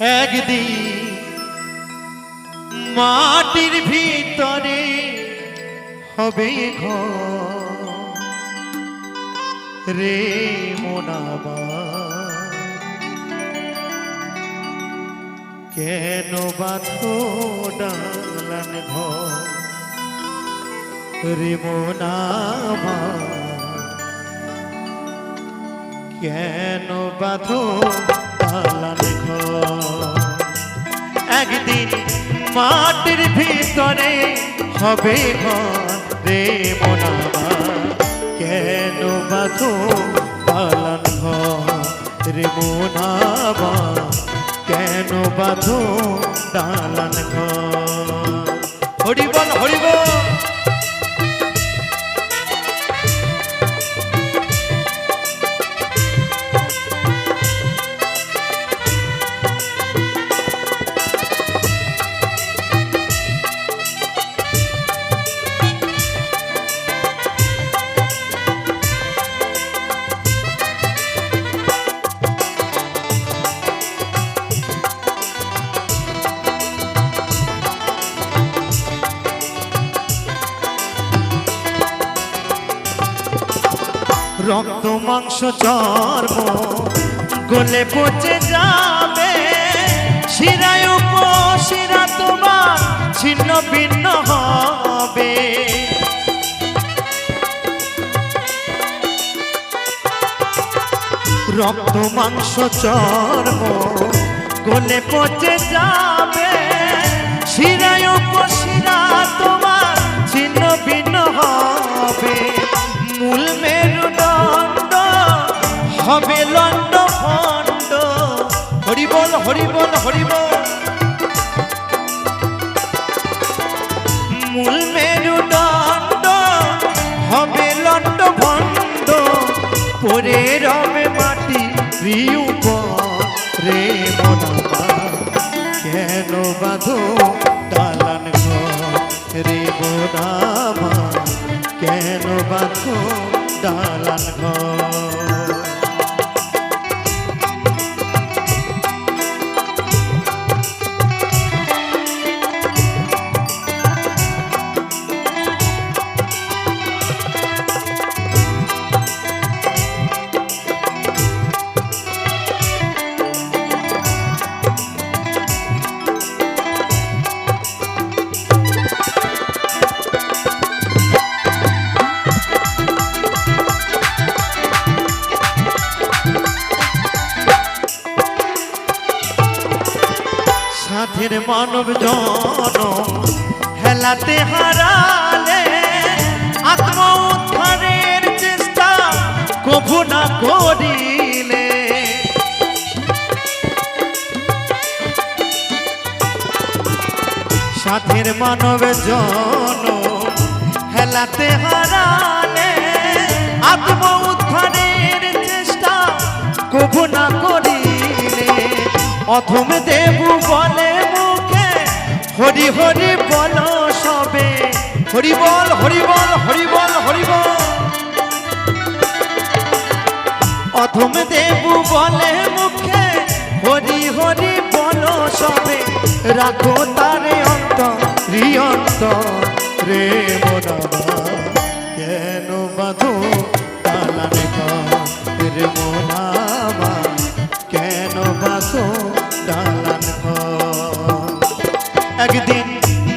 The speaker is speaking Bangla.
একদিন মাটির ভিতরে হবে রে মোনাবা কেন বাঁধো ডালান ঘর? রে মোনাবা কেন বাঁধো ঘর। একদিন মাটির ভিতরে হবে রে মোনাবা কেন বাঁধো পালান রে মোনাবা কেন বাঁধো ডালান হরিবল হরিবল রক্ত, মাংস, চর্ম। গলে পচে যাবে। শিরায় উপশিরা তোমার ছিন্ন ভিন্ন হবে। রক্ত, মাংস, চর্ম। গলে পচে যাবে। শিরায় উপশিরা হরিবল মূল মেরুদণ্ড হবে লণ্ড ভণ্ড, পরে রবে মাটি প্রিয়প রে মনাবা কেন বাঁধো দালান রে বোনামা কেন বাঁধো দালান ঘর? সাথের মানব জন হেলাতে হারালে আত্ম উদ্ধারের চেষ্টা কভু না করিলে। সাথের মানব জন হেলাতে হারালে আত্ম উদ্ধারের চেষ্টা কভু না করিলে। অথম দেবু বলে হরি হরি বল সবে। হরি বল হরি বল হরি বল হরি বল। অথম দেবু বলে মুখে, হরি হরি বল সবে। রাখো তারে